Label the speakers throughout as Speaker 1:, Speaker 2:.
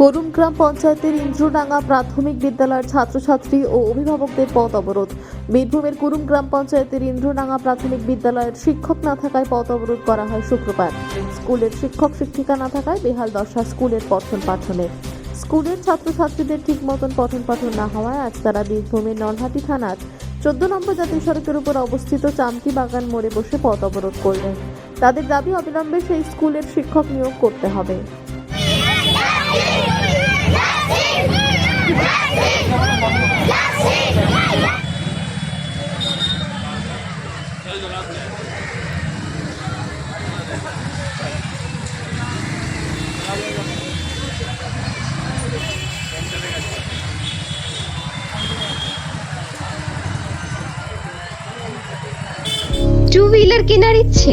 Speaker 1: করুণ গ্রাম পঞ্চায়েতের ইন্দ্রডাঙ্গা প্রাথমিক বিদ্যালয়ের ছাত্রছাত্রী ও অভিভাবকদের পথ অবরোধ। বীরভূমের কুরুম গ্রাম পঞ্চায়েতের ইন্দ্রডাঙ্গা প্রাথমিক বিদ্যালয়ের শিক্ষক না থাকায় পথ অবরোধ করা হয় শুক্রবার। স্কুলের শিক্ষক শিক্ষিকা না থাকায় বেহাল দশা স্কুলের পঠন পাঠনের স্কুলের ছাত্রছাত্রীদের ঠিক মতন পঠন পাঠন না হওয়ায় আজ তারা বীরভূমের নলহাটি থানার চোদ্দ নম্বর জাতীয় সড়কের উপর অবস্থিত চামকি বাগান মোড়ে বসে পথ অবরোধ করলেন। তাদের দাবি অবিলম্বে সেই স্কুলের শিক্ষক নিয়োগ করতে হবে।
Speaker 2: টু হুইলার কেনার ইচ্ছে?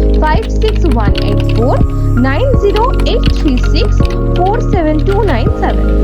Speaker 2: 56184 90836